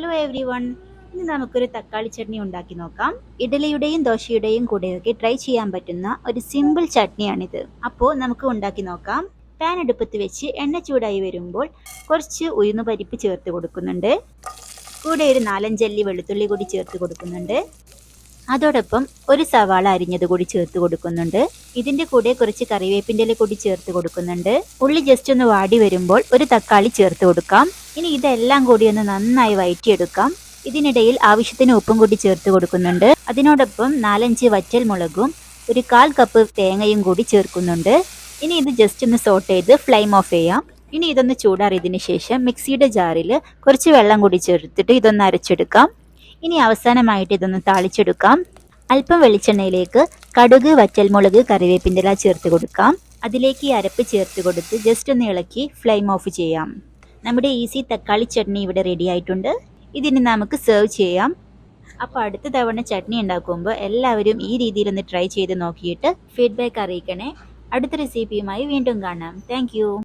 Hello every one ഇന്ന് നമുക്കൊരു തക്കാളി ചട്നി ഉണ്ടാക്കി നോക്കാം. ഇഡലിയുടെയും ദോശയുടെയും കൂടെയൊക്കെ ട്രൈ ചെയ്യാൻ പറ്റുന്ന ഒരു സിമ്പിൾ ചട്നിയാണിത്. അപ്പോൾ നമുക്ക് ഉണ്ടാക്കി നോക്കാം. പാൻ അടുപ്പത്ത് വെച്ച് എണ്ണ ചൂടായി വരുമ്പോൾ കുറച്ച് ഉഴുന്ന് പരിപ്പ് ചേർത്ത് കൊടുക്കുന്നുണ്ട്. കൂടെ ഒരു നാലഞ്ചല്ലി വെളുത്തുള്ളി കൂടി ചേർത്ത് കൊടുക്കുന്നുണ്ട്. അതോടൊപ്പം ഒരു സവാള അരിഞ്ഞത് കൂടി ചേർത്ത് കൊടുക്കുന്നുണ്ട്. ഇതിന്റെ കൂടെ കുറച്ച് കറിവേപ്പിന്റെ ഇല കൂടി ചേർത്ത് കൊടുക്കുന്നുണ്ട്. ഉള്ളി ജസ്റ്റ് ഒന്ന് വാടി വരുമ്പോൾ ഒരു തക്കാളി ചേർത്ത് കൊടുക്കാം. ഇനി ഇതെല്ലാം കൂടി ഒന്ന് നന്നായി വയറ്റിയെടുക്കാം. ഇതിനിടയിൽ ആവശ്യത്തിന് ഉപ്പും കൂടി ചേർത്ത് കൊടുക്കുന്നുണ്ട്. അതിനോടൊപ്പം നാലഞ്ച് വറ്റൽ മുളകും ഒരു കാൽ കപ്പ് തേങ്ങയും കൂടി ചേർക്കുന്നുണ്ട്. ഇനി ഇത് ജസ്റ്റ് ഒന്ന് സോട്ട് ചെയ്ത് ഫ്ലെയിം ഓഫ് ചെയ്യാം. ഇനി ഇതൊന്ന് ചൂടാറിയതിന് ശേഷം മിക്സിയുടെ ജാറിൽ കുറച്ച് വെള്ളം കൂടി ചേർത്തിട്ട് ഇതൊന്ന് അരച്ചെടുക്കാം. ഇനി അവസാനമായിട്ട് ഇതൊന്ന് താളിച്ചെടുക്കാം. അല്പം വെളിച്ചെണ്ണയിലേക്ക് കടുക് വറ്റൽമുളക് കറിവേപ്പിന്റെ ചേർത്ത് കൊടുക്കാം. അതിലേക്ക് ഈ അരപ്പ് ചേർത്ത് കൊടുത്ത് ജസ്റ്റ് ഒന്ന് ഇളക്കി ഫ്ലെയിം ഓഫ് ചെയ്യാം. നമ്മുടെ ഈസി തക്കാളി ചട്നി ഇവിടെ റെഡി ആയിട്ടുണ്ട്. ഇതിന് നമുക്ക് സെർവ് ചെയ്യാം. അപ്പോൾ അടുത്ത തവണ ചട്നി ഉണ്ടാക്കുമ്പോൾ എല്ലാവരും ഈ രീതിയിലൊന്ന് ട്രൈ ചെയ്ത് നോക്കിയിട്ട് ഫീഡ്ബാക്ക് അറിയിക്കണേ. അടുത്ത റെസിപ്പിയുമായി വീണ്ടും കാണാം. താങ്ക്